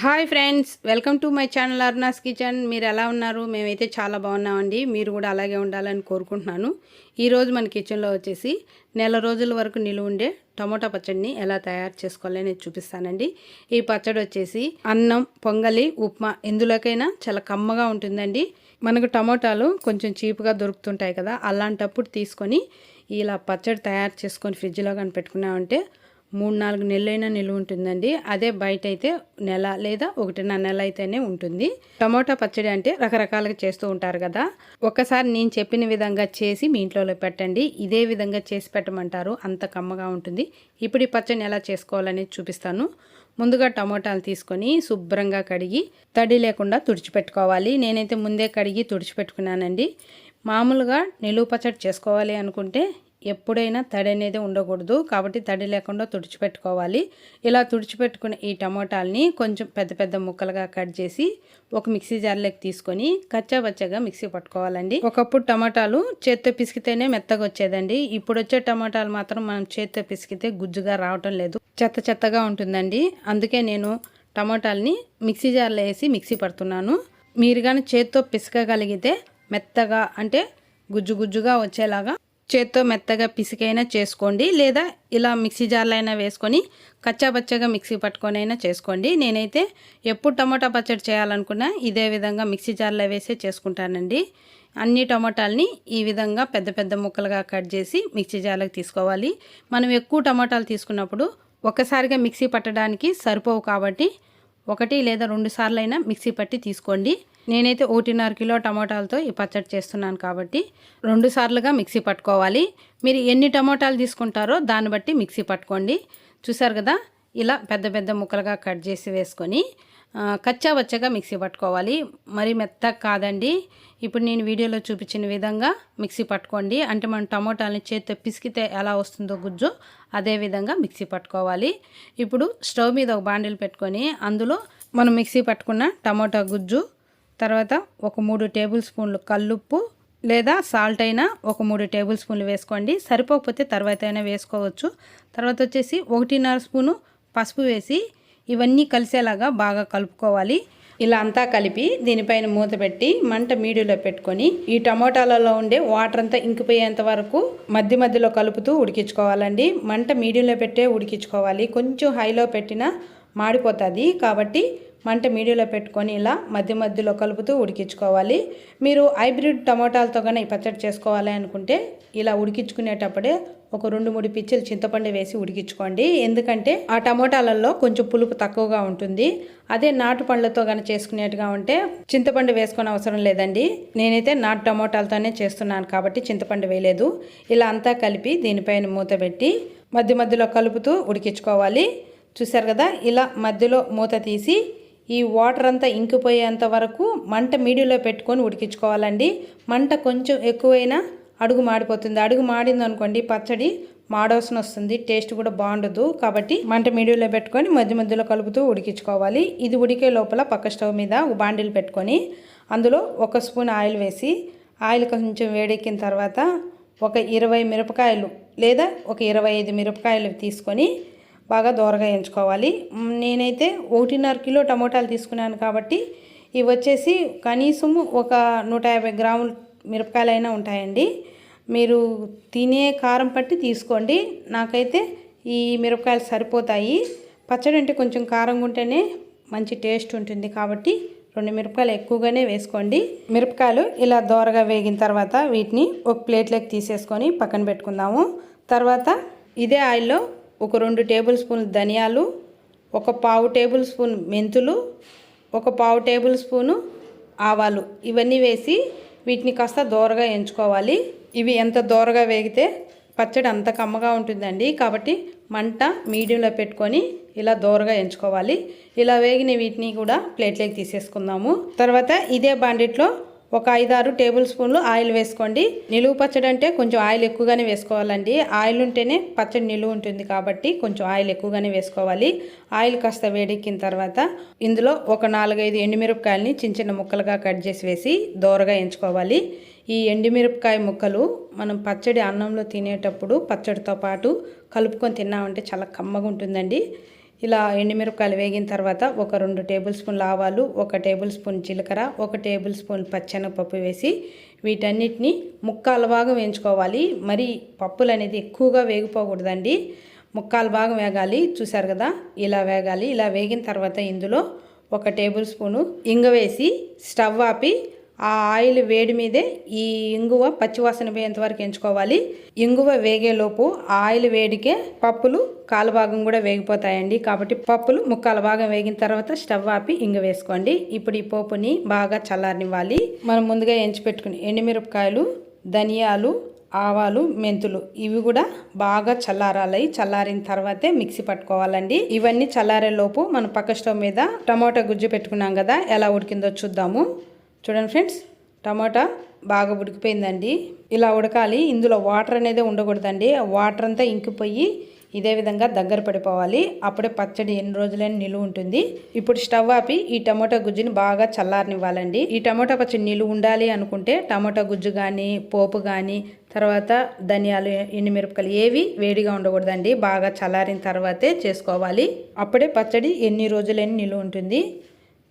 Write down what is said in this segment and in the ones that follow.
Hi friends welcome to my channel Aruna's kitchen. మీరు ఎలా ఉన్నారు? మేమైతే చాలా బాగున్నామండి. మీరు కూడా అలాగే ఉండాలని కోరుకుంటున్నాను. ఈరోజు మన కిచెన్లో వచ్చేసి నెల రోజుల వరకు నిలువ ఉండే టమోటా పచ్చడిని ఎలా తయారు చేసుకోవాలని చూపిస్తానండి. ఈ పచ్చడి వచ్చేసి అన్నం పొంగలి ఉప్మా ఎందులోకైనా చాలా కమ్మగా ఉంటుందండి. మనకు టమోటాలు కొంచెం చీప్గా దొరుకుతుంటాయి కదా అలాంటప్పుడు తీసుకొని ఇలా పచ్చడి తయారు చేసుకొని ఫ్రిడ్జ్లో కానీ పెట్టుకున్నామంటే మూడు నాలుగు నెలలైనా నిలువ ఉంటుందండి. అదే బయట అయితే నెల లేదా ఒకటిన్నర నెల అయితేనే ఉంటుంది. టమోటా పచ్చడి అంటే రకరకాలుగా చేస్తూ ఉంటారు కదా. ఒకసారి నేను చెప్పిన విధంగా చేసి మీ ఇంట్లో పెట్టండి. ఇదే విధంగా చేసి పెట్టమంటారు. అంత కమ్మగా ఉంటుంది. ఇప్పుడు ఈ పచ్చడిని ఎలా చేసుకోవాలనేది చూపిస్తాను. ముందుగా టమోటాలు తీసుకొని శుభ్రంగా కడిగి తడి లేకుండా తుడిచిపెట్టుకోవాలి. నేనైతే ముందే కడిగి తుడిచిపెట్టుకున్నానండి. మామూలుగా నిలువ పచ్చడి చేసుకోవాలి అనుకుంటే ఎప్పుడైనా తడి అనేది ఉండకూడదు. కాబట్టి తడి లేకుండా తుడిచిపెట్టుకోవాలి. ఇలా తుడిచిపెట్టుకున్న ఈ టమోటాలని కొంచెం పెద్ద పెద్ద ముక్కలుగా కట్ చేసి ఒక మిక్సీ జార్లోకి తీసుకొని కచ్చాబచ్చగా మిక్సీ పట్టుకోవాలండి. ఒకప్పుడు టమాటాలు చేత్తో పిసికితేనే మెత్తగా వచ్చేదండి. ఇప్పుడు వచ్చే టమాటాలు మాత్రం మనం చేత్తో పిసికితే గుజ్జుగా రావటం లేదు. చెత్త చెత్తగా ఉంటుందండి. అందుకే నేను టమాటాలని మిక్సీ జార్లో వేసి మిక్సీ పడుతున్నాను. మీరు కానీ చేత్తో పిసకగలిగితే మెత్తగా అంటే గుజ్జు గుజ్జుగా వచ్చేలాగా చేత్తో మెత్తగా పిసికైనా చేసుకోండి లేదా ఇలా మిక్సీ జార్లో అయినా వేసుకొని కచ్చాబచ్చగా మిక్సీ పట్టుకొని అయినా చేసుకోండి. నేనైతే ఎప్పుడు టమాటా పచ్చడి చేయాలనుకున్నా ఇదే విధంగా మిక్సీ జార్లో వేసే చేసుకుంటానండి. అన్ని టమాటాలని ఈ విధంగా పెద్ద పెద్ద ముక్కలుగా కట్ చేసి మిక్సీ జార్లకు తీసుకోవాలి. మనం ఎక్కువ టమాటాలు తీసుకున్నప్పుడు ఒకసారిగా మిక్సీ పట్టడానికి సరిపోవు కాబట్టి ఒకటి లేదా రెండు సార్లు అయినా మిక్సీ పట్టి తీసుకోండి. నేనైతే ఒకటిన్నర కిలో టమోటాలతో ఈ పచ్చడి చేస్తున్నాను కాబట్టి రెండు సార్లుగా మిక్సీ పట్టుకోవాలి. మీరు ఎన్ని టమోటాలు తీసుకుంటారో దాన్ని బట్టి మిక్సీ పట్టుకోండి. చూసారు కదా? ఇలా పెద్ద పెద్ద ముక్కలుగా కట్ చేసి వేసుకొని కచ్చా వచ్చగా మిక్సీ పట్టుకోవాలి. మరి మెత్తగా కాదండి. ఇప్పుడు నేను వీడియోలో చూపించిన విధంగా మిక్సీ పట్టుకోండి. అంటే మనం టమోటాలని చేతితో పిసికితే ఎలా వస్తుందో గుజ్జు అదే విధంగా మిక్సీ పట్టుకోవాలి. ఇప్పుడు స్టవ్ మీద ఒక బాండిల్ పెట్టుకొని అందులో మనం మిక్సీ పట్టుకున్న టమోటా గుజ్జు తర్వాత ఒక మూడు టేబుల్ స్పూన్లు కల్లుప్పు లేదా సాల్ట్ అయినా ఒక మూడు టేబుల్ స్పూన్లు వేసుకోండి. సరిపోకపోతే తర్వాత అయినా వేసుకోవచ్చు. తర్వాత వచ్చేసి ఒకటిన్నర స్పూను పసుపు వేసి ఇవన్నీ కలిసేలాగా బాగా కలుపుకోవాలి. ఇలా అంతా కలిపి దీనిపైన మూత పెట్టి మంట మీడియంలో పెట్టుకొని ఈ టమోటాలలో ఉండే వాటర్ అంతా ఇంకిపోయేంత వరకు మధ్య మధ్యలో కలుపుతూ ఉడికించుకోవాలండి. మంట మీడియంలో పెట్టే ఉడికించుకోవాలి. కొంచెం హైలో పెట్టినా మాడిపోతుంది. కాబట్టి మంట మీడియంలో పెట్టుకొని ఇలా మధ్య మధ్యలో కలుపుతూ ఉడికించుకోవాలి. మీరు హైబ్రిడ్ టమోటాలతో కానీ పచ్చడి చేసుకోవాలి అనుకుంటే ఇలా ఉడికించుకునేటప్పుడే ఒక రెండు మూడు పిచ్చలు చింతపండు వేసి ఉడికించుకోండి. ఎందుకంటే ఆ టమోటాలలో కొంచెం పులుపు తక్కువగా ఉంటుంది. అదే నాటు పండ్లతో కానీ చేసుకునేట్టుగా ఉంటే చింతపండు వేసుకునే అవసరం లేదండి. నేనైతే నాటు టమోటాలతోనే చేస్తున్నాను కాబట్టి చింతపండు వేయలేదు. ఇలా అంతా కలిపి దీనిపైన మూత పెట్టి మధ్య మధ్యలో కలుపుతూ ఉడికించుకోవాలి. చూసారు కదా? ఇలా మధ్యలో మూత తీసి ఈ వాటర్ అంతా ఇంకిపోయేంత వరకు మంట మీడియంలో పెట్టుకొని ఉడికించుకోవాలండి. మంట కొంచెం ఎక్కువైనా అడుగు మాడిపోతుంది. అడుగు మాడింది అనుకోండి పచ్చడి మాడవలసిన వస్తుంది. టేస్ట్ కూడా బాగుండదు. కాబట్టి మంట మీడియంలో పెట్టుకొని మధ్య మధ్యలో కలుపుతూ ఉడికించుకోవాలి. ఇది ఉడికే లోపల పక్క స్టవ్ మీద ఒక బాండిల్ పెట్టుకొని అందులో ఒక స్పూన్ ఆయిల్ వేసి ఆయిల్ కొంచెం వేడెక్కిన తర్వాత ఒక ఇరవై మిరపకాయలు లేదా ఒక ఇరవై ఐదు మిరపకాయలు తీసుకొని బాగా దోరగా ఎంచుకోవాలి. నేనైతే ఒకటిన్నర కిలో టమోటాలు తీసుకున్నాను కాబట్టి ఇవి వచ్చేసి కనీసం ఒక నూట యాభై గ్రాములు మిరపకాయలైనా ఉంటాయండి. మీరు తినే కారం పట్టి తీసుకోండి. నాకైతే ఈ మిరపకాయలు సరిపోతాయి. పచ్చడి అంటే కొంచెం కారంగా ఉంటేనే మంచి టేస్ట్ ఉంటుంది కాబట్టి రెండు మిరపకాయలు ఎక్కువగానే వేసుకోండి. మిరపకాయలు ఇలా దోరగా వేగిన తర్వాత వీటిని ఒక ప్లేట్లోకి తీసేసుకొని పక్కన పెట్టుకుందాము. తర్వాత ఇదే ఆయిల్లో ఒక రెండు టేబుల్ స్పూన్ ధనియాలు ఒక పావు టేబుల్ స్పూన్ మెంతులు ఒక పావు టేబుల్ స్పూను ఆవాలు ఇవన్నీ వేసి వీటిని కాస్త దూరగా ఎంచుకోవాలి. ఇవి ఎంత దూరగా వేగితే పచ్చడి అంత కమ్మగా ఉంటుందండి. కాబట్టి మంట మీడియంలో పెట్టుకొని ఇలా దూరగా ఎంచుకోవాలి. ఇలా వేగిన వీటిని కూడా ప్లేట్లోకి తీసేసుకుందాము. తర్వాత ఇదే బాండిట్లో ఒక ఐదారు టేబుల్ స్పూన్లు ఆయిల్ వేసుకోండి. నిలువు పచ్చడి అంటే కొంచెం ఆయిల్ ఎక్కువగానే వేసుకోవాలండి. ఆయిల్ ఉంటేనే పచ్చడి నిలువ ఉంటుంది కాబట్టి కొంచెం ఆయిల్ ఎక్కువగానే వేసుకోవాలి. ఆయిల్ కాస్త వేడెక్కిన తర్వాత ఇందులో ఒక నాలుగైదు ఎండుమిరపకాయలని చిన్న చిన్న ముక్కలుగా కట్ చేసి వేసి దోరగా ఎంచుకోవాలి. ఈ ఎండుమిరపకాయ ముక్కలు మనం పచ్చడి అన్నంలో తినేటప్పుడు పచ్చడితో పాటు కలుపుకొని తిన్నామంటే చాలా కమ్మగా ఉంటుందండి. ఇలా ఎండుమిరపకాయలు వేగిన తర్వాత ఒక రెండు టేబుల్ స్పూన్ల ఆవాలు ఒక టేబుల్ స్పూన్ జీలకర్ర ఒక టేబుల్ స్పూన్ పచ్చెనగపప్పు వేసి వీటన్నిటిని ముక్కాల భాగం వేయించుకోవాలి. మరి పప్పులు అనేది ఎక్కువగా వేగిపోకూడదండి. ముక్కాలు భాగం వేగాలి. చూసారు కదా? ఇలా వేగాలి. ఇలా వేగిన తర్వాత ఇందులో ఒక టేబుల్ స్పూను ఇంగ వేసి స్టవ్ ఆపి ఆ ఆయిల్ వేడి మీదే ఈ ఇంగువ పచ్చివాసన పోయేంత వరకు ఎంచుకోవాలి. ఇంగువ వేగేలోపు ఆ ఆయిల్ వేడికే పప్పులు కాలు భాగం కూడా వేగిపోతాయండి. కాబట్టి పప్పులు ముక్కాల భాగం వేగిన తర్వాత స్టవ్ ఆపి ఇంగ వేసుకోండి. ఇప్పుడు ఈ పోపుని బాగా చల్లారనివ్వాలి. మనం ముందుగా ఎంచి పెట్టుకుని ఎండుమిరపకాయలు ధనియాలు ఆవాలు మెంతులు ఇవి కూడా బాగా చల్లారాలి. చల్లారిన తర్వాతే మిక్సీ పట్టుకోవాలండి. ఇవన్నీ చల్లారే లోపు మనం పక్క స్టవ్ మీద టమాటా గుజ్జు పెట్టుకున్నాం కదా ఎలా ఉడికిందో చూద్దాము. చూడండి ఫ్రెండ్స్ టమాటా బాగా ఉడికిపోయిందండి. ఇలా ఉడకాలి ఇందులో వాటర్ అనేది ఉండకూడదండి. ఆ వాటర్ అంతా ఇంకిపోయి ఇదే విధంగా దగ్గర పడిపోవాలి. అప్పుడే పచ్చడి ఎన్ని రోజులైనా నిలువ ఉంటుంది. ఇప్పుడు స్టవ్ ఆపి ఈ టమాటా గుజ్జుని బాగా చల్లారనివ్వాలండి. ఈ టమాటా పచ్చడి నిలువ ఉండాలి అనుకుంటే టమాటా గుజ్జు కానీ పోపు కానీ తర్వాత ధనియాలు ఎండుమిరపకాయలు ఏవి వేడిగా ఉండకూడదండి. బాగా చల్లారిన తర్వాతే చేసుకోవాలి. అప్పుడే పచ్చడి ఎన్ని రోజులైనా నిలువ ఉంటుంది.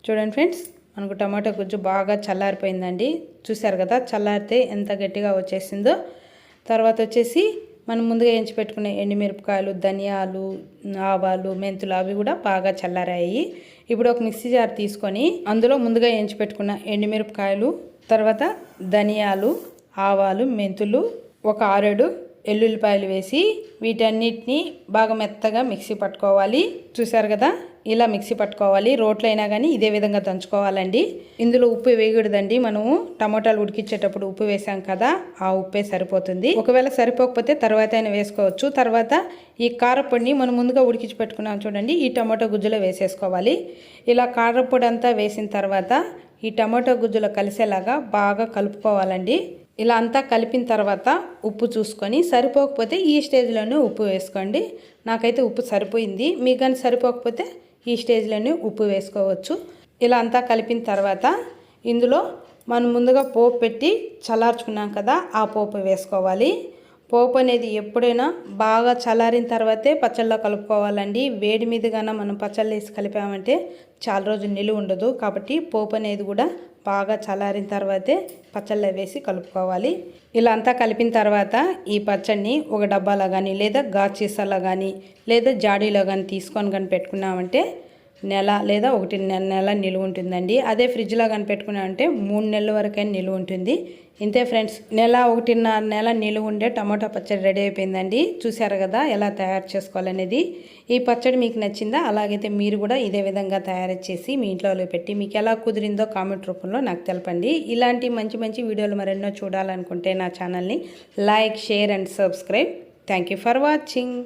చూడండి ఫ్రెండ్స్. మనకు టమాటా గుజ్జు బాగా చల్లారిపోయిందండి. చూసారు కదా చల్లారితే ఎంత గట్టిగా వచ్చేసిందో. తర్వాత వచ్చేసి మనం ముందుగా ఎంచి పెట్టుకునే ఎండుమిరపకాయలు ధనియాలు ఆవాలు మెంతులు అవి కూడా బాగా చల్లారాయి. ఇప్పుడు ఒక మిక్సీ జార్ తీసుకొని అందులో ముందుగా ఎంచి పెట్టుకున్న ఎండుమిరపకాయలు తర్వాత ధనియాలు ఆవాలు మెంతులు ఒక ఆరేడు ఎల్లుల్లిపాయలు వేసి వీటన్నిటిని బాగా మెత్తగా మిక్సీ పట్టుకోవాలి. చూసారు కదా ఇలా మిక్సీ పట్టుకోవాలి. రోట్లో అయినా కానీ ఇదే విధంగా దంచుకోవాలండి. ఇందులో ఉప్పు వేయకూడదండి. మనము టమోటాలు ఉడికించేటప్పుడు ఉప్పు వేసాం కదా ఆ ఉప్పే సరిపోతుంది. ఒకవేళ సరిపోకపోతే తర్వాత అయినా వేసుకోవచ్చు. తర్వాత ఈ కారపొడిని మనం ముందుగా ఉడికించి పెట్టుకున్నాం చూడండి ఈ టమాటో గుజ్జులో వేసేసుకోవాలి. ఇలా కారపొడి అంతా వేసిన తర్వాత ఈ టమాటో గుజ్జులో కలిసేలాగా బాగా కలుపుకోవాలండి. ఇలా అంతా కలిపిన తర్వాత ఉప్పు చూసుకొని సరిపోకపోతే ఈ స్టేజ్లోనే ఉప్పు వేసుకోండి. నాకైతే ఉప్పు సరిపోయింది. మీకు కానీ సరిపోకపోతే ఈ స్టేజ్లోనే ఉప్పు వేసుకోవచ్చు. ఇలా అంతా కలిపిన తర్వాత ఇందులో మనం ముందుగా పోపు పెట్టి చల్లార్చుకున్నాం కదా ఆ పోపు వేసుకోవాలి. పోపు అనేది ఎప్పుడైనా బాగా చల్లారిన తర్వాతే పచ్చళ్ళలో కలుపుకోవాలండి. వేడి మీదగానే మనం పచ్చళ్ళు వేసి కలిపామంటే చాలా రోజులు నిలువ ఉండదు. కాబట్టి పోపు అనేది కూడా బాగా చల్లారిన తర్వాతే పచ్చళ్ళ వేసి కలుపుకోవాలి. ఇలా అంతా కలిపిన తర్వాత ఈ పచ్చడిని ఒక డబ్బాలో కానీ లేదా గాచీసాలో కానీ లేదా జాడీలో కానీ తీసుకొని కానీ పెట్టుకున్నామంటే నెల లేదా ఒకటి నెల నెల నిలువ ఉంటుందండి. అదే ఫ్రిడ్జ్లో కానీ పెట్టుకున్నామంటే మూడు నెలల వరకైనా నిలువ ఉంటుంది. ఇంతే ఫ్రెండ్స్ నెల ఒకటిన్నర నెల నిలువ ఉండే టమాటా పచ్చడి రెడీ అయిపోయిందండి. చూసారు కదా ఎలా తయారు చేసుకోవాలనేది. ఈ పచ్చడి మీకు నచ్చిందా? అలాగైతే మీరు కూడా ఇదే విధంగా తయారు చేసి మీ ఇంట్లో పెట్టి మీకు ఎలా కుదిరిందో కామెంట్ రూపంలో నాకు తెలపండి. ఇలాంటి మంచి మంచి వీడియోలు మరెన్నో చూడాలనుకుంటే నా ఛానల్ని like share and subscribe. Thank for watching.